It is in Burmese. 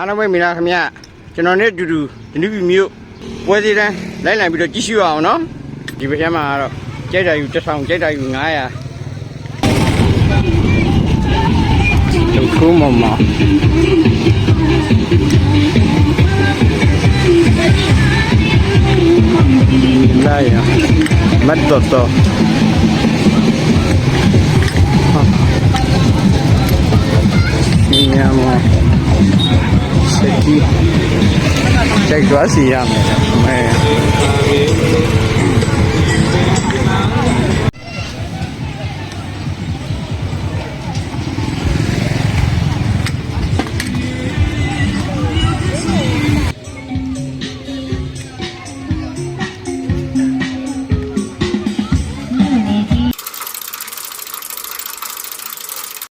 အားလုံးပဲမိလားခင်ဗျကျွန်တော်နဲ့အတူတူဒနုပြည်မြို့ပွဲစည်းတန်းလိုက်လံပြီးတော့ကြည့်ရှုအောင်နော်ဒီဘက်မှာကတော့ကြိုက်တာယူတစ်ဆောင်ကြိုက်တာယူ900လူခုမမလာရမတ်တော်တော်ဒီညမှာ စက်ကြီးကြိုက်သွားစီရမယ်မဲ